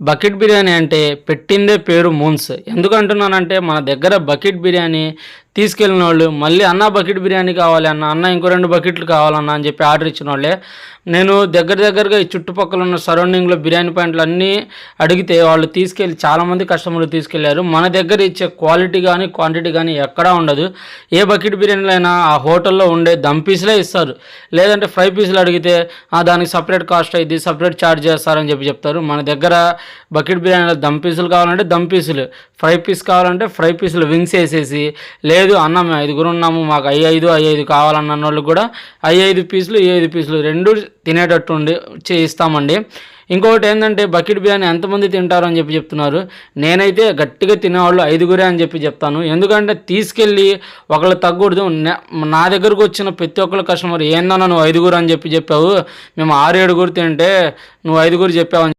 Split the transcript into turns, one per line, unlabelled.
Bucket biryani అంటే పెట్టిందే పేరు మూన్స్. ఎందుకంటున్నానంటే మన దగ్గర బకెట్ బిర్యానీ తీసుకెళ్ళిన వాళ్ళు మళ్ళీ అన్న బకెట్ బిర్యానీ కావాలి అన్న అన్న ఇంకో రెండు బకెట్లు కావాలన్న అని చెప్పి ఆర్డర్ ఇచ్చిన వాళ్ళే. నేను దగ్గర దగ్గరగా ఈ చుట్టుపక్కల ఉన్న సరౌండింగ్లో బిర్యానీ పాయింట్లు అన్నీ అడిగితే వాళ్ళు తీసుకెళ్ళి చాలామంది కస్టమర్లు తీసుకెళ్ళారు. మన దగ్గర ఇచ్చే క్వాలిటీ కానీ క్వాంటిటీ కానీ ఎక్కడా ఉండదు. ఏ బకెట్ బిర్యానీలో అయినా ఆ హోటల్లో ఉండే దమ్ పీసులే ఇస్తారు. లేదంటే ఫ్రై పీసులు అడిగితే దానికి సపరేట్ కాస్ట్ అయింది సపరేట్ ఛార్జ్ చేస్తారని చెప్పి చెప్తారు. మన దగ్గర బకెట్ బిర్యానీలో దమ్ పీసులు కావాలంటే దమ్ పీసులు ఫ్రై పీస్ కావాలంటే ఫ్రై పీసులు వింగ్స్ వేసేసి లేదు అన్న మేము ఐదుగురు ఉన్నాము మాకు ఐ ఐదు ఐ ఐదు కావాలన్న వాళ్ళు కూడా ఐ ఐదు పీసులు ఈ ఐదు పీసులు రెండు తినేటట్టు ఉండి చేయిస్తామండి. ఇంకొకటి ఏంటంటే బకెట్ బిర్యానీ ఎంతమంది తింటారు అని చెప్పి చెప్తున్నారు. నేనైతే గట్టిగా తినేవాళ్ళు ఐదుగురే అని చెప్పి చెప్తాను. ఎందుకంటే తీసుకెళ్ళి ఒకళ్ళు తగ్గకూడదు నా దగ్గరకు వచ్చిన ప్రతి ఒక్కరు కస్టమర్ ఏందన్నా నువ్వు ఐదుగురు అని చెప్పి చెప్పావు. మేము ఆరు ఏడుగురు తింటే నువ్వు ఐదుగురు చెప్పావు అని